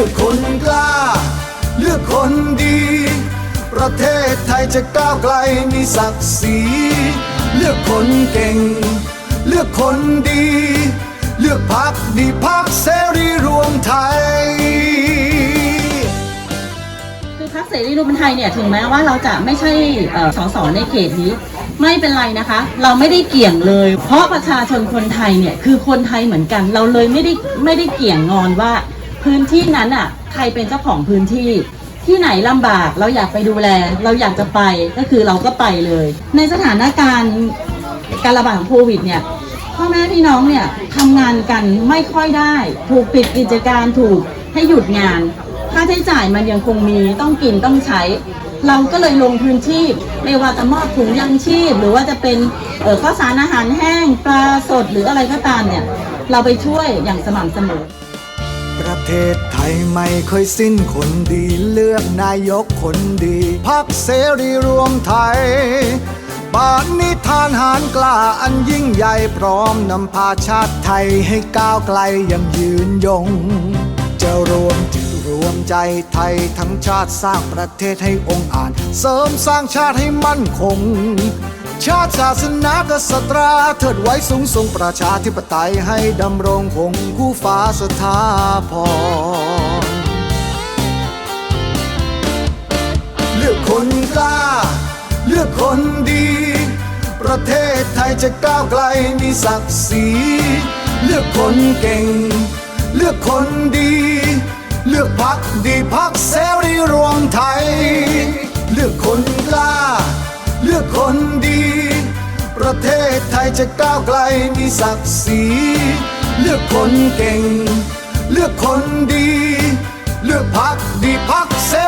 ลือกคนกล้า เลือกคนดี ประเทศไทยจะก้าวไกลมีศักดิ์ศรีเลือกคนเก่ง เลือกคนดี เลือกพักดีพักเสรีรวมไทยคือพรรคเสรีรวมไทยเนี่ยถึงแม้ว่าเราจะไม่ใช่เอ่อสสในเขตนี้ ไม่เป็นไรนะคะ เราไม่ได้เกี่ยงเลย เพราะประชาชนคนไทยเนี่ยคือคนไทยเหมือนกัน เราเลยไม่ได้ไม่ได้เกี่ยงงอนว่า พื้นที่นั้นอะ ใครเป็นเจ้าของพื้นที่ ที่ไหนลำบากเราอยากไปดูแล เราอยากจะไปก็คือเราก็ไปเลย ในสถานการณ์การระบาดของโควิดเนี่ยพ่อแม่พี่น้องเนี่ยทำงานกันไม่ค่อยได้ ถูกปิดกิจการถูกให้หยุดงาน ค่าใช้จ่ายมันยังคงมีต้องกินต้องใช้ เราก็เลยลงพื้นที่ไม่ว่าจะมอบถุงยังชีพ หรือว่าจะเป็นเอ่อข้าวสารอาหารแห้งปลาสดหรืออะไรก็ตามเนี่ย เราไปช่วยอย่างสม่ำเสมอ ประเทศไทยไม่เคยสิ้นคนดีเลือกนายกคนดีพักเสรีรวมไทยบ้านนิทานหารกล้าอันยิ่งใหญ่พร้อมนำพาชาติไทยให้ก้าวไกลยังยืนยง จะรวมจิตรวมใจไทยทั้งชาติสร้างประเทศให้องค์อาจเสริมสร้างชาติให้มั่นคง ชาติศาสนากษัตราเทิดไว้สูงส่งประชาธิปไตยให้ดำรงคงคู่ฟ้าสถาพรเลือกคนกล้า เลือกคนดี ประเทศไทยจะก้าวไกลมีศักดิ์ศรีเลือกคนเก่ง เลือกคนดี เลือกพักดีพักเสรีรวมไทย เลือกคนกล้า เลือกคนดี ประเทศไทยจะก้าวไกลมีศักดิ์ศรีเลือกคนเก่ง เลือกคนดี เลือกพักดีพักเสรีรวม